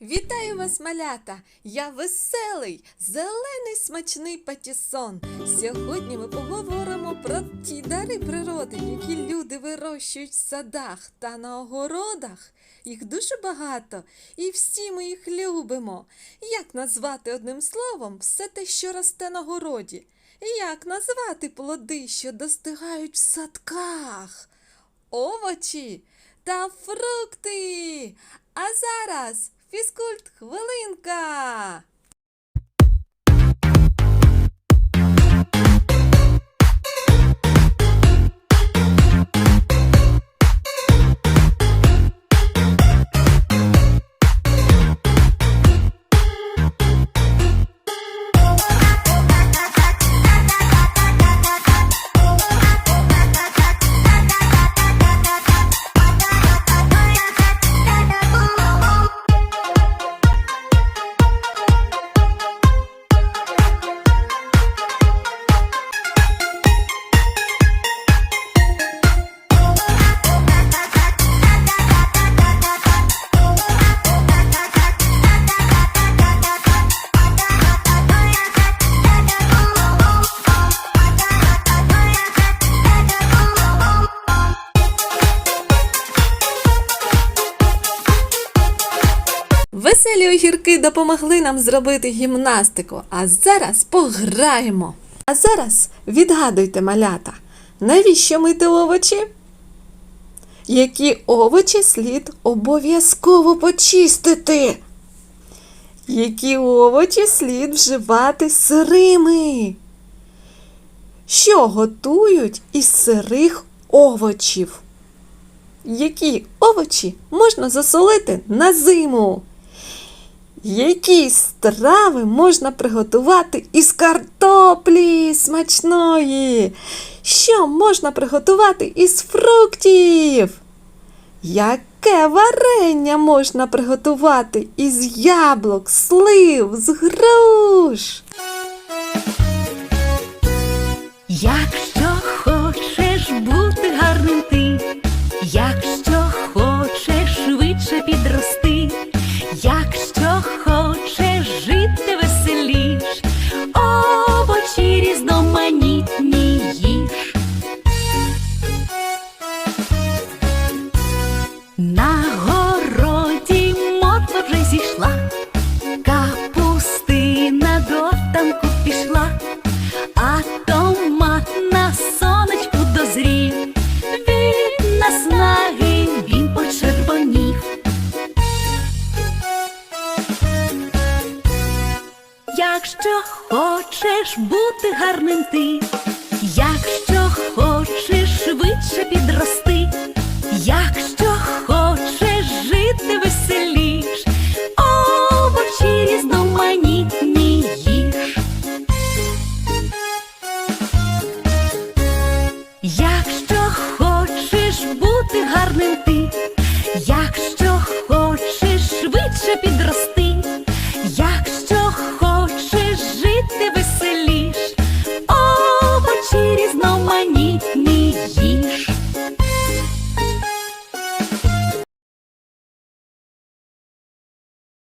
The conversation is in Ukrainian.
Вітаю вас, малята! Я веселий, зелений смачний патісон. Сьогодні ми поговоримо про ті дари природи, які люди вирощують в садах та на огородах. Їх дуже багато, і всі ми їх любимо. Як назвати одним словом все те, що росте на городі? Як назвати плоди, що достигають в садках? Овочі та фрукти. А зараз фізкульт хвилинка. Веселі огірки допомогли нам зробити гімнастику, а зараз пограємо. А зараз відгадуйте, малята, навіщо мити овочі? Які овочі слід обов'язково почистити? Які овочі слід вживати сирими? Що готують із сирих овочів? Які овочі можна засолити на зиму? Які страви можна приготувати із картоплі смачної? Що можна приготувати із фруктів? Яке варення можна приготувати із яблук, слив, з груш? Якщо хочеш бути гарним ти, якщо хочеш швидше підрости, На городі морква вже зійшла, капустина до танку пішла, а томат на сонечку дозрів, від наснаги він почервонів. Якщо хочеш бути гарним ти, якщо хочеш швидше підрости,